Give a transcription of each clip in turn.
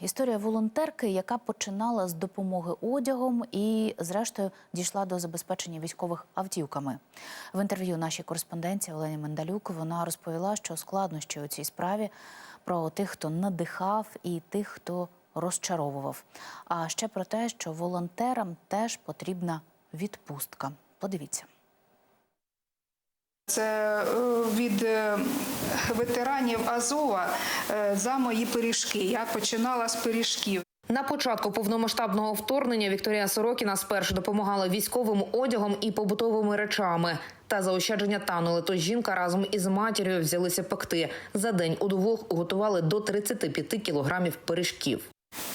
Історія волонтерки, яка починала з допомоги одягом і, зрештою, дійшла до забезпечення військових автівками. В інтерв'ю нашій кореспонденції Олені Мендалюк вона розповіла, що складнощі у цій справі про тих, хто надихав, і тих, хто розчаровував. А ще про те, що волонтерам теж потрібна відпустка. Подивіться. Це е, від е, ветеранів Азова е, за мої пиріжки. Я починала з пиріжків. На початку повномасштабного вторгнення Вікторія Сорокіна спершу допомагала військовим одягом і побутовими речами. Та заощадження танули. Тож жінка разом із матір'ю взялися пекти. За день удвох готували до 35 кілограмів пиріжків.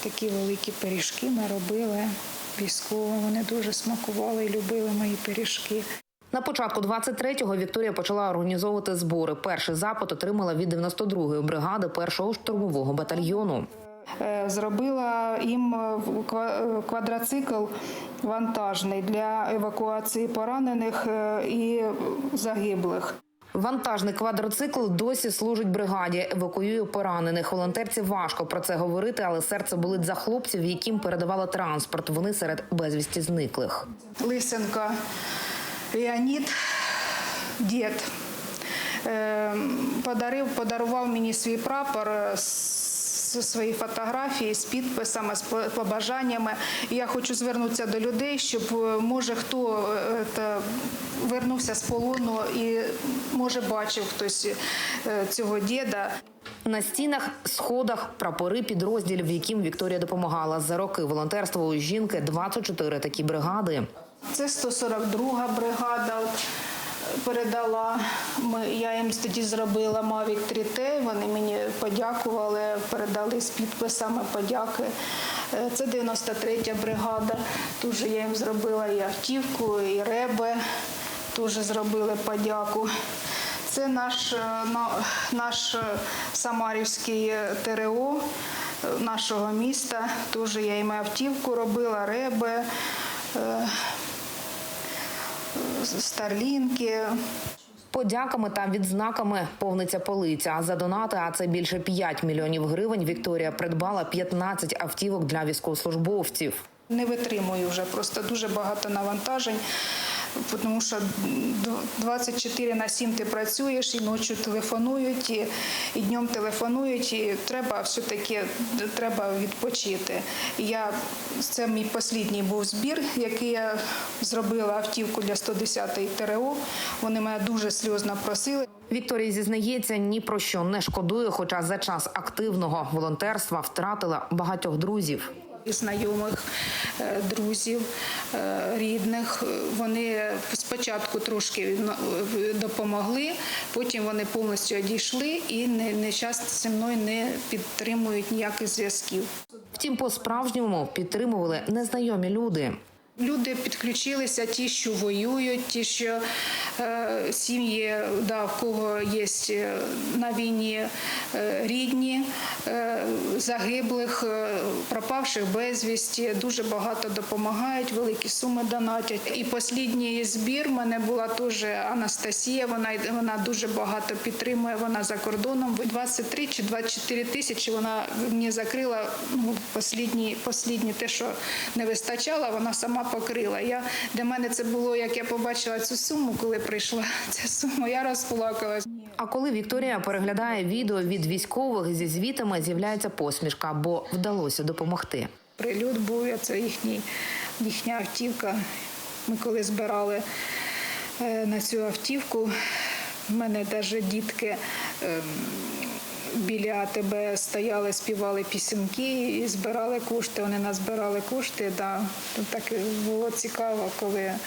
Такі великі пиріжки ми робили військовим. Вони дуже смакували і любили мої пиріжки. На початку 23-го Вікторія почала організовувати збори. Перший запит отримала від 92-ї бригади першого штурмового батальйону. Е, Зробила їм е, е, квадроцикл вантажний для евакуації поранених і загиблих. Вантажний квадроцикл досі служить бригаді, евакуює поранених. Волонтерці важко про це говорити, але серце болить за хлопців, яким передавали транспорт. Вони серед безвісті зниклих. Лисенко Леонід, дід, подарив, подарував мені свій прапор свої фотографії з підписами, з побажаннями. Я хочу звернутися до людей, щоб е, може хто е, та, вернувся з полону і може бачив хтось е, цього діда. На стінах, сходах, прапори підрозділів, яким Вікторія допомагала. За роки волонтерства у жінки 24 такі бригади. Це 142 бригада. Передала. Я їм тоді зробила Mavic 3T, вони мені подякували, передали з підписами подяки. Е, Це 93 бригада. Тут же я їм зробила і автівку, і реби, теж зробили подяку. Це наш, е, наш е, Самарівський ТРО нашого міста. Теж я їм автівку робила, реби. Старлінки. Подяками та відзнаками повниться полиця. За донати, а це більше 5 мільйонів гривень. Вікторія придбала 15 автівок для військовослужбовців. Не витримую вже просто дуже багато навантажень, тому що 24 на 7 ти працюєш, і ночі телефонують, і, і днем телефонують, і треба все-таки треба відпочити. Я, це мій останній був збір, який я зробила автівку для 110-ї ТРО. Вони мене дуже сльозно просили. Вікторія зізнається, ні про що не шкодує, хоча за час активного волонтерства втратила багатьох друзів. І знайомих, е, друзів, е, рідних. Вони спочатку трошки допомогли, потім вони повністю одійшли і не, не час зі мною не підтримують ніяких зв'язків. Втім, по-справжньому підтримували незнайомі люди. Люди підключилися, ті, що воюють, ті, що е, сім'ї, да, в кого є е, на війні е, рідні, е, загиблих, е, пропавших безвісті. Дуже багато допомагають, великі суми донатять. І останній збір в мене була теж Анастасія. Вона вона дуже багато підтримує. Вона за кордоном 23 чи 24 тисячі. Вона мені закрила ну, останні, останні те, що не вистачало, вона сама покрила. Я для мене це було, як я побачила цю суму, коли прийшла ця сума. Я розплакалась. А коли Вікторія переглядає відео від військових зі звітами, з'являється посмішка, бо вдалося допомогти. Прилюд був, я це їхній, їхня автівка. Ми коли збирали е, на цю автівку, в мене навіть дітки ем, біля АТБ стояли, співали пісеньки і збирали кошти. Вони назбирали кошти. Да. То Так було цікаво, коли е,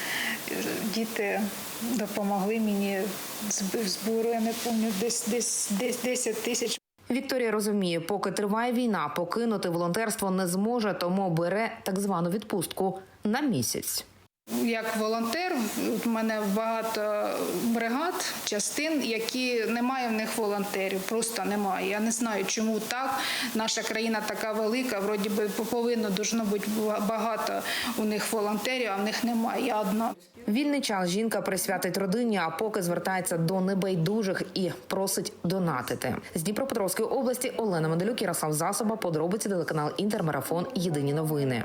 діти допомогли мені зб- збору, я не пам'ятаю, десь, десь, десь 10 тисяч Вікторія розуміє, поки триває війна, покинути волонтерство не зможе, тому бере так звану відпустку на місяць. Як волонтер, у мене багато бригад, частин, які немає в них волонтерів, просто немає. Я не знаю, чому так. Наша країна така велика, вроді би повинно должно бути багато у них волонтерів, а в них немає. Я одна. Вільний час жінка присвятить родині, а поки звертається до небайдужих і просить донатити. З Дніпропетровської області Олена Медалюк, Ярослав Засоба, подробиці телеканал Інтермарафон. Єдині новини.